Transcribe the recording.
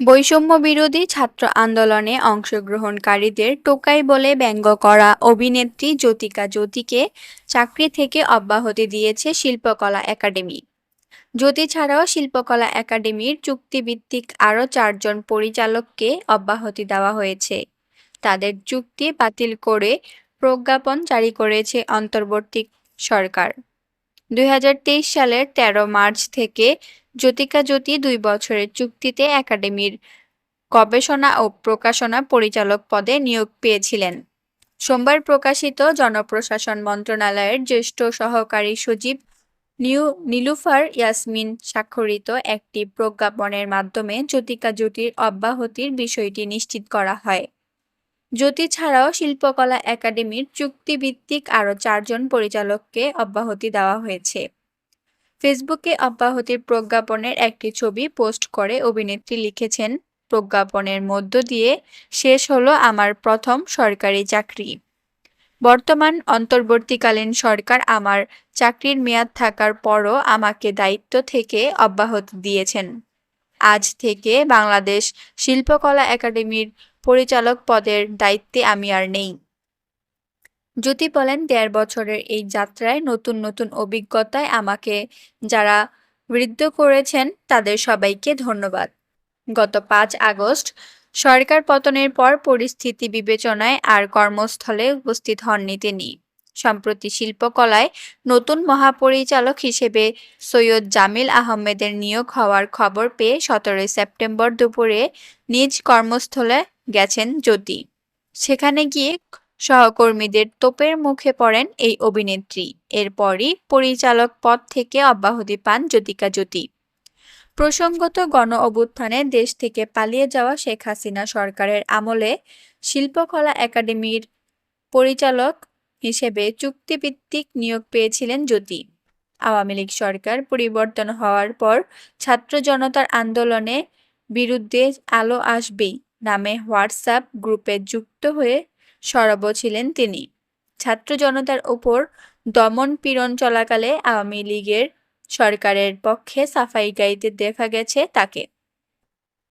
বৈষম্য বিরোধী ছাত্র আন্দোলনে অংশগ্রহণকারীদের টোকাই বলে ব্যঙ্গ করা অভিনেত্রী জ্যোতিকা জ্যোতিকে চাকরি থেকে অব্যাহতি দিয়েছে শিল্পকলা একাডেমি। জ্যোতি ছাড়াও শিল্পকলা একাডেমির চুক্তিভিত্তিক আরও চারজন পরিচালককে অব্যাহতি দেওয়া হয়েছে। তাদের চুক্তি বাতিল করে প্রজ্ঞাপন জারি করেছে অন্তর্বর্তী সরকার। দুই হাজার তেইশ সালের ১৩ মার্চ থেকে জ্যোতিকা জ্যোতি দুই বছরের চুক্তিতে একাডেমির গবেষণা ও প্রকাশনা পরিচালক পদে নিয়োগ পেয়েছিলেন। সোমবার প্রকাশিত জনপ্রশাসন মন্ত্রণালয়ের জ্যেষ্ঠ সহকারী সচিব নিউ, নীলুফার ইয়াসমিন স্বাক্ষরিত একটি প্রজ্ঞাপনের মাধ্যমে জ্যোতিকা জ্যোতির অব্যাহতির বিষয়টি নিশ্চিত করা হয়। জ্যোতি ছাড়াও শিল্পকলা একাডেমির চুক্তিভিত্তিক আরও চারজন পরিচালককে অব্যাহতি দেওয়া হয়েছে। ফেসবুকে অব্যাহতির প্রজ্ঞাপনের একটি ছবি পোস্ট করে অভিনেত্রী লিখেছেন, প্রজ্ঞাপনের মধ্য দিয়ে শেষ হলো আমার প্রথম সরকারি চাকরি। বর্তমান অন্তর্বর্তীকালীন সরকার আমার চাকরির মেয়াদ থাকার পরও আমাকে দায়িত্ব থেকে অব্যাহতি দিয়েছেন। আজ থেকে বাংলাদেশ শিল্পকলা একাডেমির পরিচালক পদের দায়িত্বে আমি আর নেই। জ্যোতি বলেন, দেড় বছরের এই যাত্রায় নতুন নতুন অভিজ্ঞতায় আমাকে যারা বৃদ্ধ করেছেন তাদের সবাইকে ধন্যবাদ। গত পাঁচ আগস্ট সরকার পতনের পর পরিস্থিতি বিবেচনায় আর কর্মস্থলে উপস্থিত হননি তিনি। সম্প্রতি শিল্পকলায় নতুন মহাপরিচালক হিসেবে সৈয়দ জামিল আহমেদের নিয়োগ হওয়ার খবর পেয়ে সতেরোই সেপ্টেম্বর দুপুরে নিজ কর্মস্থলে গেছেন জ্যোতি। সেখানে গিয়ে সহকর্মীদের তোপের মুখে পড়েন এই অভিনেত্রী। এরপরই পরিচালক পদ থেকে অব্যাহতি পান জ্যোতিকা জ্যোতি। প্রসঙ্গত গণ অভ্যুত্থানে দেশ থেকে পালিয়ে যাওয়া শেখ হাসিনা সরকারের আমলে শিল্পকলা একাডেমির পরিচালক হিসেবে চুক্তিভিত্তিক নিয়োগ পেয়েছিলেন জ্যোতি আওয়ামী লীগ সরকার পরিবর্তন হওয়ার পর ছাত্র জনতার আন্দোলনে বিরুদ্ধে আলো আসবেই নামে হোয়াটসঅ্যাপ গ্রুপে যুক্ত হয়ে সরব ছিলেন তিনি। ছাত্র জনতার ওপর দমন পীড়ন চলাকালে আওয়ামী লীগের সরকারের পক্ষে সাফাই গাইতে দেখা গেছে তাকে।